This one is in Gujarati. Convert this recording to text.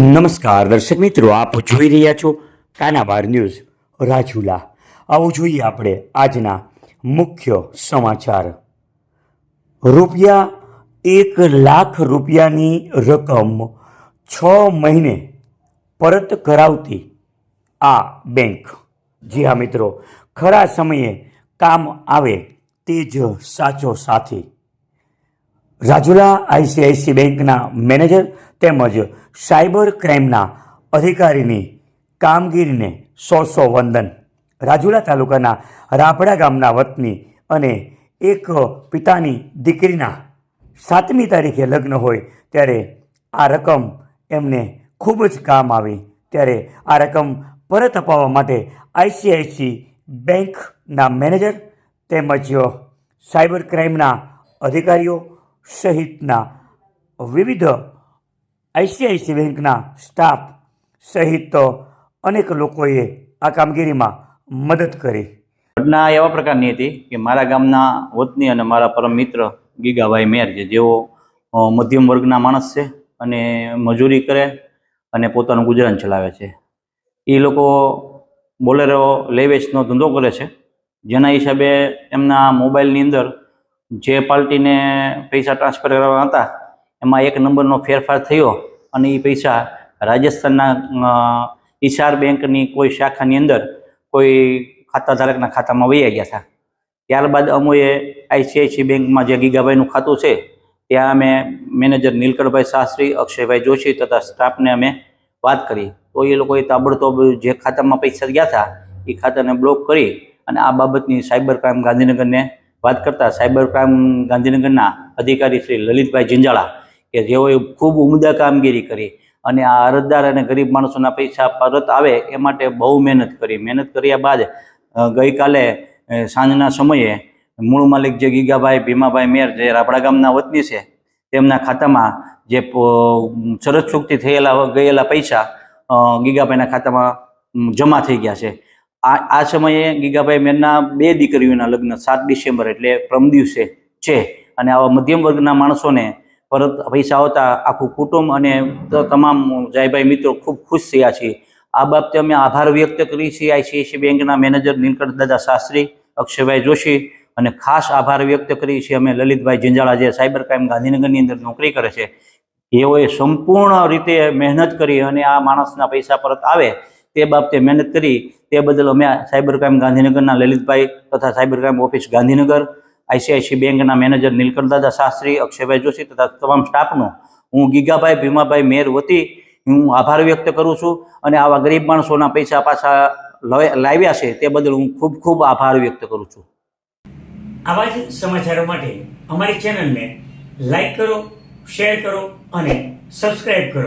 નમસ્કાર, દર્શક મિત્રો, આપ જોઈ રહ્યા છો કાનાબાર ન્યૂઝ રાજુલા. આવો જોઈએ આપણે આજના મુખ્ય સમાચાર. રૂપિયા એક લાખ રૂપિયાની રકમ છ મહિને પરત કરાવતી આ બેંક. જી હા મિત્રો, ખરા સમયે કામ આવે તે જ સાચો સાથી. રાજુલા આઈસીઆઈસી બેંકના મેનેજર તેમજ સાયબર ક્રાઇમના અધિકારીની કામગીરીને સો સો વંદન. રાજુલા તાલુકાના રાપડા ગામના વતની અને એક પિતાની દીકરીના સાતમી તારીખે લગ્ન હોય ત્યારે આ રકમ એમને ખૂબ જ કામ આવી. ત્યારે આ રકમ પરત અપાવવા માટે આઈસીઆઈસી બેંકના મેનેજર તેમજ સાયબર ક્રાઇમના અધિકારીઓ સહિતના વિવિધ આઈસીઆઈસી બેંકના સ્ટાફ સહિત અનેક લોકોએ આ કામગીરીમાં મદદ કરી. ઘટના એવા પ્રકારની હતી કે મારા ગામના વતની અને મારા પરમ મિત્ર ગીગાભાઈ મેર છે, જેઓ મધ્યમ વર્ગના માણસ છે અને મજૂરી કરે અને પોતાનું ગુજરાન ચલાવે છે. એ લોકો બોલેરો લેવેચનો ધંધો કરે છે. જેના હિસાબે એમના મોબાઈલની અંદર જે પાર્ટીને પૈસા ટ્રાન્સફર કરવાના હતા, એમાં એક નંબરનો ફેરફાર થયો અને એ પૈસા રાજસ્થાનના ઈશાર બેંકની કોઈ શાખાની અંદર કોઈ ખાતા ધારકના ખાતામાં વહી ગયા હતા. ત્યારબાદ અમોએ આઈસીઆઈસી બેંકમાં જે ગીગાભાઈનું ખાતું છે, ત્યાં અમે મેનેજર નીલકંઠભાઈ શાસ્ત્રી, અક્ષયભાઈ જોશી તથા સ્ટાફને અમે વાત કરી. તો એ લોકોએ તાબડતોબ જે ખાતામાં પૈસા ગયા હતા એ ખાતાને બ્લોક કરી અને આ બાબતની સાયબર ક્રાઇમ ગાંધીનગરને વાત કરતા સાયબર ક્રાઇમ ગાંધીનગરના અધિકારી શ્રી લલિતભાઈ જિંજાળા કે જેઓએ ખૂબ ઉમદા કામગીરી કરી અને આ અરજદાર અને ગરીબ માણસોના પૈસા પરત આવે એ માટે બહુ મહેનત કરી. મહેનત કર્યા બાદ ગઈકાલે સાંજના સમયે મૂળ માલિક જે ગીગાભાઈ ભીમાભાઈ મેર જે રાપડા ગામના વતની છે, તેમના ખાતામાં જે શરત ચૂકતી થયેલા, ગયેલા પૈસા ગીગાભાઈના ખાતામાં જમા થઈ ગયા છે. આ આ સમયે ગીગાભાઈ મેરના બે દીકરીઓના લગ્ન, સાત ડિસેમ્બર એટલે પ્રમ દિવસે છે. અને આવા મધ્યમ વર્ગના માણસોને પરત પૈસા આવતા આખું કુટુંબ અને તમામ જયભાઈ મિત્રો ખૂબ ખુશ થયા છીએ આ બાબતે અમે આભાર વ્યક્ત કરી છીએ આઈસીઆઈસી બેંકના મેનેજર નીલકંઠ દાદા શાસ્ત્રી, અક્ષયભાઈ જોશી અને ખાસ આભાર વ્યક્ત કરી છીએ અમે લલિતભાઈ જિંજાળા જે સાયબર ક્રાઇમ ગાંધીનગરની અંદર નોકરી કરે છે, તેઓએ સંપૂર્ણ રીતે મહેનત કરી અને આ માણસના પૈસા પરત આવે તે બાબતે મહેનત કરી તે બદલ અમે સાયબર ક્રાઇમ ગાંધીનગરના લલિતભાઈ તથા cyber crime office Gandhinagar, ICICI બેંકના મેનેજર નીલકંઠ દાદા શાસ્ત્રી, અક્ષયભાઈ જોશી તથા તમામ સ્ટાફનો હું ગીગાભાઈ ભીમાભાઈ મેર વતી હું આભાર વ્યક્ત કરું છું અને આવા ગરીબ માણસોના પૈસા પાછા લાવ્યા છે તે બદલ હું ખૂબ ખૂબ આભાર વ્યક્ત કરું છું. આવા જ સમાચારો માટે અમારી ચેનલને લાઈક કરો, શેર કરો અને સબસ્ક્રાઇબ કરો.